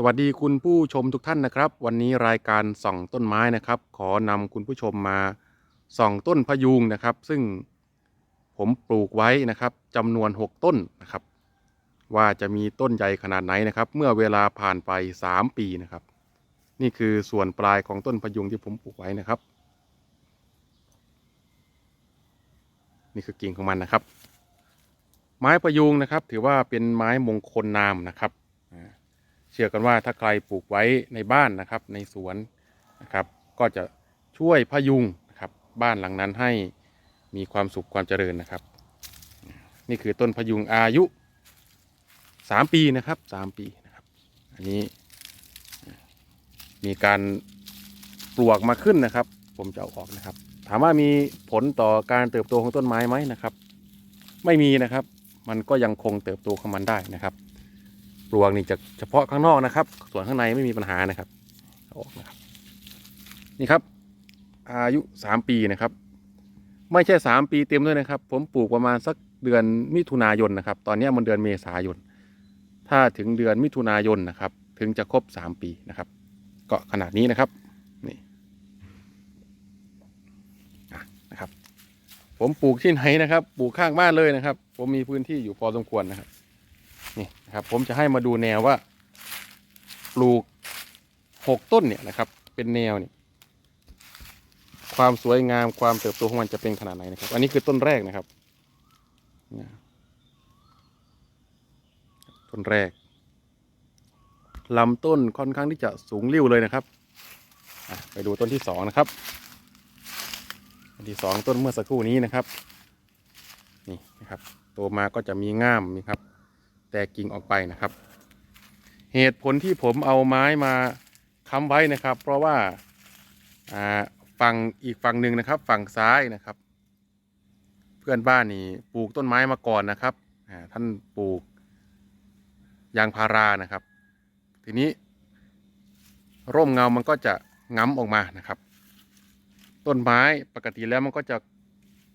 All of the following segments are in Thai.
สวัสดีคุณผู้ชมทุกท่านนะครับ วันนี้รายการส่องต้นไม้นะครับ ขอนำคุณผู้ชมมาส่องต้นพะยุงนะครับ ซึ่งผมปลูกไว้นะครับจำนวน 6 ต้นนะครับ ว่าจะมีต้นใหญ่ขนาดไหนนะครับ เมื่อเวลาผ่านไป 3 ปีนะครับ นี่คือส่วนปลายของต้นพะยุงที่ผมปลูกไว้นะครับ นี่คือกิ่งของมันนะครับ ไม้พะยุงนะครับ ถือว่าเป็นไม้มงคลนามนะครับ เชื่อกันว่าถ้าใครปลูกไว้ในบ้านนะครับ ในสวนนะครับ ก็จะช่วยพยุงนะครับ บ้านหลังนั้นให้มีความสุขความเจริญนะครับ นี่คือต้นพยุงอายุสามปีนะครับสามปีนะครับ อันนี้ มีการปลวกมาขึ้นนะครับ ผมจะเอาออกนะครับ ถามว่ามีผลต่อการเติบโตของต้นไม้ไหมนะครับ ไม่มีนะครับ มันก็ยังคงเติบโตของมันได้นะครับ ปลวกนี่จะเฉพาะข้างนอกนะครับ ส่วนข้างในไม่มีปัญหานะครับออกนะครับ นี่ครับ อายุสามปีนะครับ ไม่ใช่สามปีเต็มด้วยนะครับ ผมปลูกประมาณสักเดือนมิถุนายนนะครับ ตอนนี้มันเดือนเมษายน ถ้าถึงเดือนมิถุนายนนะครับ ถึงจะครบสามปีนะครับ ก็ขนาดนี้นะครับนี่นะครับ ผมปลูกที่ไหนนะครับ ปลูกข้างบ้านเลยนะครับ ผมมีพื้นที่อยู่พอสมควรนะครับ นะครับ ผมจะให้มาดูแนวว่าปลูกหกต้นเนี่ยนะครับ เป็นแนวเนี่ยความสวยงามความเติบโตของมันจะเป็นขนาดไหนนะครับ อันนี้คือต้นแรกนะครับต้นแรกลำต้นค่อนข้างที่จะสูงริ้วเลยนะครับไปดูต้นที่สองนะครับต้นที่สองต้นเมื่อสักครู่นี้นะครับ นี่นะครับ โตมาก็จะมีง่ามนี่ครับ แตกกิ่งออกไปนะครับ เหตุผลที่ผมเอาไม้มาค้ำไว้นะครับ เพราะว่าฝั่งอีกฝั่งหนึ่งนะครับ ฝั่งซ้ายนะครับ เพื่อนบ้านนี่ปลูกต้นไม้มาก่อนนะครับท่านปลูกยางพารานะครับ ทีนี้ ร่มเงามันก็จะง้ำออกมานะครับ ต้นไม้ปกติแล้วมันก็จะ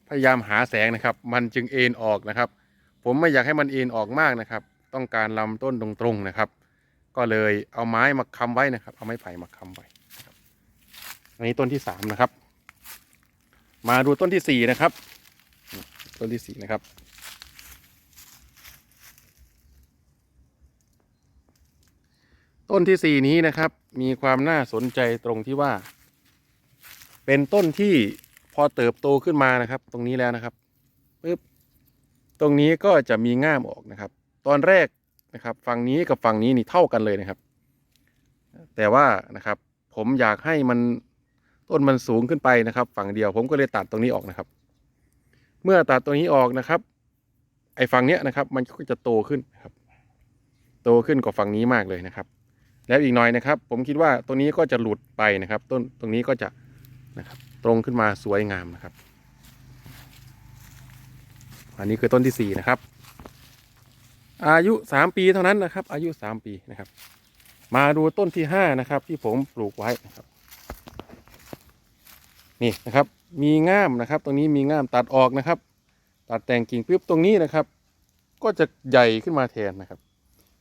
พยายามหาแสงนะครับ มันจึงเอ็นออกนะครับ ผมไม่อยากให้มันเอ็นออกมากนะครับ ต้องการลำต้นตรงๆนะครับ ก็เลยเอาไม้มาค้ำไว้นะครับ เอาไม้ไผ่มาค้ำไว้อันนี้ต้นที่สามนะครับ มาดูต้นที่สี่นะครับ ต้นที่สี่นะครับ ต้นที่สี่นี้นะครับ มีความน่าสนใจตรงที่ว่า เป็นต้นที่พอเติบโตขึ้นมานะครับ ตรงนี้แล้วนะครับปึ๊บ ตรงนี้ก็จะมีง่ามออกนะครับ ตอนแรกนะครับฝั่งนี้กับฝั่งนี้นี่เท่ากันเลยนะครับ แต่ว่านะครับผมอยากให้มันต้นมันสูงขึ้นไปนะครับ ฝั่งเดียวผมก็เลยตัดตรงนี้ออกนะครับ เมื่อตัดตรงนี้ออกนะครับ ไอ้ฝั่งเนี้ยนะครับ มันก็จะโตขึ้นนะครับ โตขึ้นกว่าฝั่งนี้มากเลยนะครับ แล้วอีกหน่อยนะครับ ผมคิดว่าตรงนี้ก็จะหลุดไปนะครับ ต้นตรงนี้ก็จะนะครับ ตรงขึ้นมาสวยงามนะครับ อันนี้คือต้นที่สี่นะครับ อายุสามปีเท่านั้นนะครับ อายุสามปีนะครับ มาดูต้นที่ห้านะครับ ที่ผมปลูกไว้นะครับ นี่นะครับ มีง่ามนะครับ ตรงนี้มีง่ามตัดออกนะครับ ตัดแต่งกิ่งปุ๊บตรงนี้นะครับ ก็จะใหญ่ขึ้นมาแทนนะครับ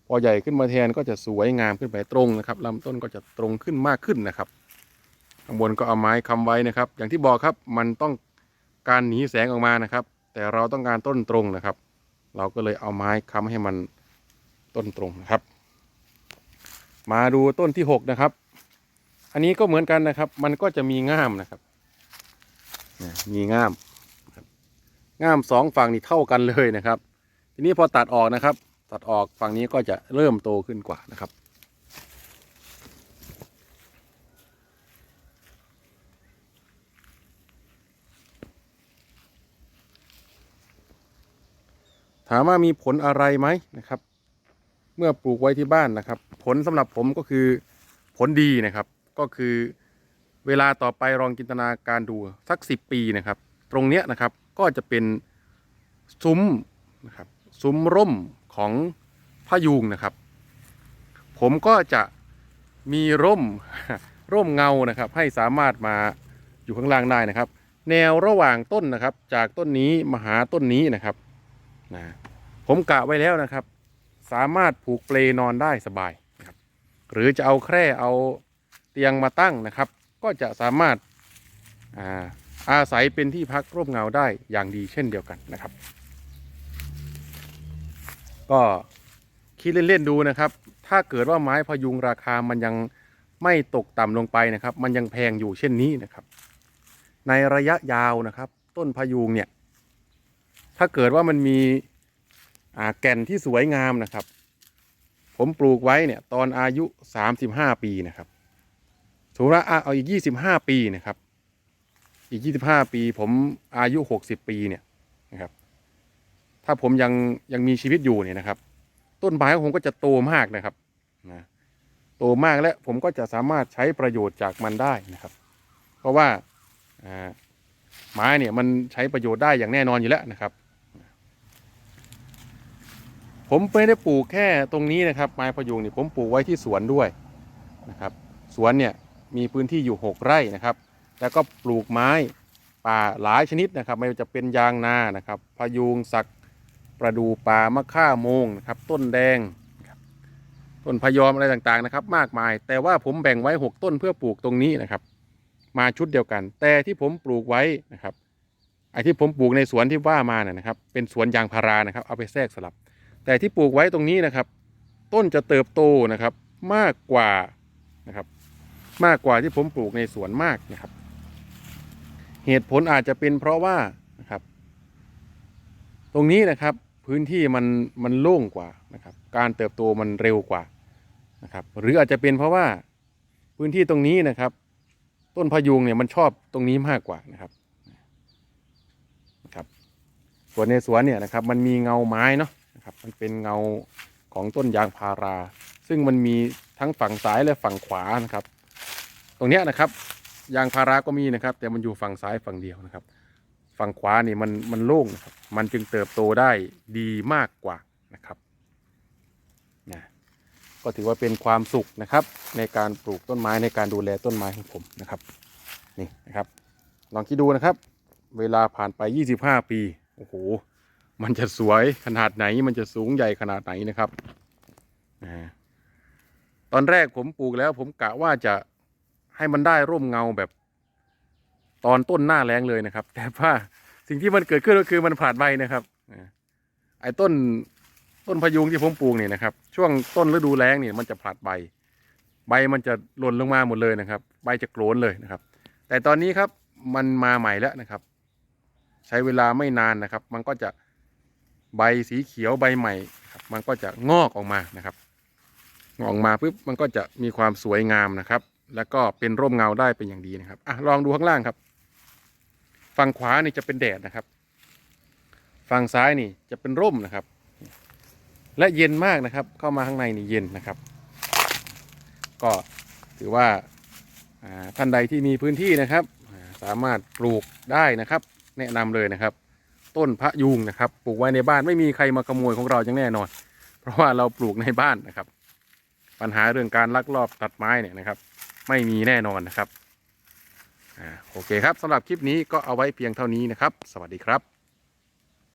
พอใหญ่ขึ้นมาแทนก็จะสวยงามขึ้นไปตรงนะครับลำต้นก็จะตรงขึ้นมากขึ้นนะครับข้างบนก็เอาไม้ค้ำไว้นะครับ อย่างที่บอกครับมันต้องการหนีแสงออกมานะครับ แต่เราต้องการต้นตรงนะครับ เราก็เลยเอาไม้ค้ำให้มันต้นตรงนะครับ มาดูต้นที่หกนะครับ อันนี้ก็เหมือนกันนะครับ มันก็จะมีง่ามนะครับมีง่ามง่ามสองฝั่งนี่เท่ากันเลยนะครับ ทีนี้พอตัดออกนะครับ ตัดออกฝั่งนี้ก็จะเริ่มโตขึ้นกว่านะครับ ถามว่ามีผลอะไรไหมนะครับ เมื่อปลูกไว้ที่บ้านนะครับ ผลสำหรับผมก็คือผลดีนะครับ ก็คือเวลาต่อไปลองจินตนาการดูสักสิบปีนะครับ ตรงเนี้ยนะครับก็จะเป็นซุ้มนะครับซุ้มร่มของพะยูงนะครับ ผมก็จะมีร่มร่มเงานะครับ ให้สามารถมาอยู่ข้างล่างได้นะครับ แนวระหว่างต้นนะครับ จากต้นนี้มาหาต้นนี้นะครับ นะผมกะไว้แล้วนะครับ สามารถผูกเปลนอนได้สบายนะครับ หรือจะเอาแคร่เอาเตียงมาตั้งนะครับ ก็จะสามารถอาอาศัยเป็นที่พักร่มเงาได้อย่างดีเช่นเดียวกันนะครับ ก็คิดเล่นๆดูนะครับ ถ้าเกิดว่าไม้พยุงราคามันยังไม่ตกต่ำลงไปนะครับ มันยังแพงอยู่เช่นนี้นะครับ ในระยะยาวนะครับ ต้นพยุงเนี่ย ถ้าเกิดว่ามันมีแก่นที่สวยงามนะครับ ผมปลูกไว้เนี่ยตอนอายุ 35 ปีนะครับสมมติว่าอะเอาอีก 25 ปีนะครับ อีก 25 ปี ผมอายุ 60 ปีเนี่ยนะครับ ถ้าผมยังยังมีชีวิตอยู่เนี่ยนะครับ ต้นไม้ของผมก็จะโตมากนะครับนะโตมากและผมก็จะสามารถใช้ประโยชน์จากมันได้นะครับ เพราะว่าอ่าไม้เนี่ยมันใช้ประโยชน์ได้อย่างแน่นอนอยู่แล้วนะครับ ผมไม่ได้ปลูกแค่ตรงนี้นะครับ ไม้พยุงนี่ผมปลูกไว้ที่สวนด้วยนะครับสวนเนี่ยมีพื้นที่อยู่ 6 ไร่นะครับ แล้วก็ปลูกไม้ป่าหลายชนิดนะครับ ไม่ว่าจะเป็นยางนานะครับ พยุงสักประดูป่ามะค่าโมงนะครับ ต้นแดงต้นพยอมอะไรต่างๆนะครับ มากมาย แต่ว่าผมแบ่งไว้ 6 ต้นเพื่อปลูกตรงนี้นะครับ มาชุดเดียวกัน แต่ที่ผมปลูกไว้นะครับไอ้ที่ผมปลูกในสวนที่ว่ามาเนี่ยนะครับ เป็นสวนยางพารานะครับ เอาไปแทรกสลับ แต่ที่ปลูกไว้ตรงนี้นะครับ ต้นจะเติบโตนะครับมากกว่านะครับ มากกว่าที่ผมปลูกในสวนมากนะครับ เหตุผลอาจจะเป็นเพราะว่านะครับ ตรงนี้นะครับพื้นที่มันมันโล่งกว่านะครับ การเติบโตมันเร็วกว่านะครับ หรืออาจจะเป็นเพราะว่าพื้นที่ตรงนี้นะครับ ต้นพะยุงเนี่ยมันชอบตรงนี้มากกว่านะครับนะครับส่วนในสวนเนี่ยนะครับ มันมีเงาไม้เนาะ นะครับ มันเป็นเงาของต้นยางพารา ซึ่งมันมีทั้งฝั่งซ้ายและฝั่งขวานะครับ ตรงเนี้ยนะครับ ยางพาราก็มีนะครับ แต่มันอยู่ฝั่งซ้ายฝั่งเดียวนะครับ ฝั่งขวานี่มันมันโล่งนะครับมันจึงเติบโตได้ดีมากกว่านะครับนะก็ถือว่าเป็นความสุขนะครับ ในการปลูกต้นไม้ในการดูแลต้นไม้ของผมนะครับนี่นะครับ ลองคิดดูนะครับ เวลาผ่านไป 25 ปีโอ้โห มันจะสวยขนาดไหนมันจะสูงใหญ่ขนาดไหนนะครับตอนแรกผมปลูกแล้ว ผมกะว่าจะให้มันได้ร่มเงาแบบ ตอนต้นหน้าแรงเลยนะครับ แต่ว่าสิ่งที่มันเกิดขึ้นก็คือมันผลัดใบนะครับไอ้ต้นต้นพยุงที่ผมปลูกเนี่ยนะครับ ช่วงต้นฤดูแล้งเนี่ยมันจะผลัดใบ ใบมันจะหล่นลงมาหมดเลยนะครับ ใบจะโกรนเลยนะครับ แต่ตอนนี้ครับมันมาใหม่แล้วนะครับ ใช้เวลาไม่นานนะครับ มันก็จะ ใบสีเขียวใบใหม่ครับมันก็จะงอกออกมานะครับงอกออกมาปุ๊บมันก็จะมีความสวยงามนะครับ แล้วก็เป็นร่มเงาได้เป็นอย่างดีนะครับอะลองดูข้างล่างครับ ฝั่งขวานี่จะเป็นแดดนะครับ ฝั่งซ้ายนี่จะเป็นร่มนะครับ และเย็นมากนะครับ เข้ามาข้างในนี่เย็นนะครับ ก็ถือว่าท่านใดที่มีพื้นที่นะครับ สามารถปลูกได้นะครับ แนะนำเลยนะครับ ต้นพระยุงนะครับ ปลูกไว้ในบ้านไม่มีใครมาขโมยของเราอย่างแน่นอน เพราะว่าเราปลูกในบ้านนะครับ ปัญหาเรื่องการลักลอบตัดไม้เนี่ยนะครับ ไม่มีแน่นอนนะครับอ่าโอเคครับสำหรับคลิปนี้ก็เอาไว้เพียงเท่านี้นะครับ สวัสดีครับ